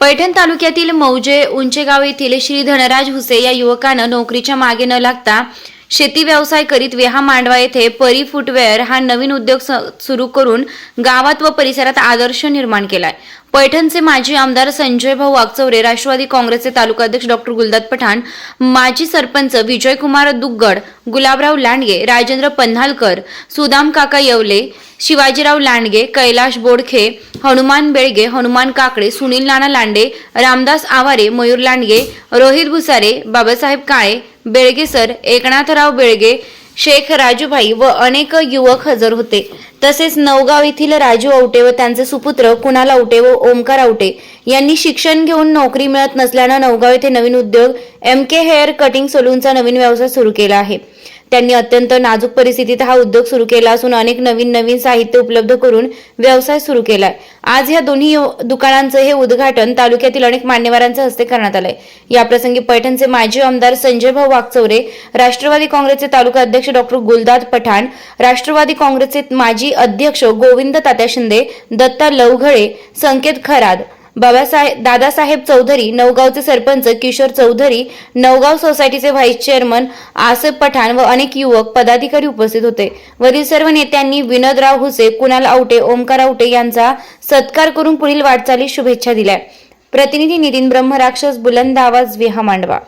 पैठण तालुक्यातील मौजे उंचेगाव येथील श्री धनराज हुसे या युवकानं नोकरीच्या मागे न लागता शेती व्यवसाय करीत वेहा मांडवा येथे परी फुटवेअर हा नवीन उद्योग स- सुरू करून गावात व परिसरात आदर्श निर्माण केलाय. पैठणचे माजी आमदार संजय भाऊ वागचौरे राष्ट्रवादी काँग्रेसचे तालुकाध्यक्ष डॉक्टर गुलदात पठाण माजी सरपंच विजयकुमार दुग्गड गुलाबराव लांडगे राजेंद्र पन्हालकर सुदाम काका येवले शिवाजीराव लांडगे कैलाश बोडखे हनुमान बेळगे हनुमान काकडे सुनील नाना लांडे रामदास आवारे मयूर लांडगे रोहित भुसारे बाबासाहेब काळे बेळगे सर एकनाथराव बेळगे शेख राजूभाई व अनेक युवक हजर होते. तसेच नवगाव येथील राजू औटे व त्यांचे सुपुत्र कुणाल औटे व ओमकार औटे यांनी शिक्षण घेऊन नोकरी मिळत नसल्यानं नवगाव येथे नवीन उद्योग एम के हेअर कटिंग सलूनचा नवीन व्यवसाय सुरू केला आहे. त्यांनी अत्यंत नाजूक परिस्थितीत हा उद्योग सुरू केला असून अनेक नवीन नवीन साहित्य उपलब्ध करून व्यवसाय सुरू केलाय. आज या दोन्ही दुकानांचं हे उद्घाटन तालुक्यातील अनेक मान्यवरांच्या हस्ते करण्यात आलंय. याप्रसंगी पैठणचे माजी आमदार संजय भाऊ वागचौरे राष्ट्रवादी काँग्रेसचे तालुका अध्यक्ष डॉक्टर गुलदाद पठाण राष्ट्रवादी काँग्रेसचे माजी अध्यक्ष गोविंद तात्या शिंदे दत्ता लवघळे संकेत खराद बाबासाहेब दादासाहेब चौधरी नवगावचे सरपंच किशोर चौधरी नवगाव सोसायटीचे व्हाईस चेअरमन आसफ पठाण व अनेक युवक पदाधिकारी उपस्थित होते. वरील सर्व नेत्यांनी विनोदराव हुसे कुणाल आवटे ओमकार आवटे यांचा सत्कार करून पुढील वाटचालीस शुभेच्छा दिल्या. प्रतिनिधी नितीन ब्रह्मराक्षस बुलंद आवाज विहा मांडवा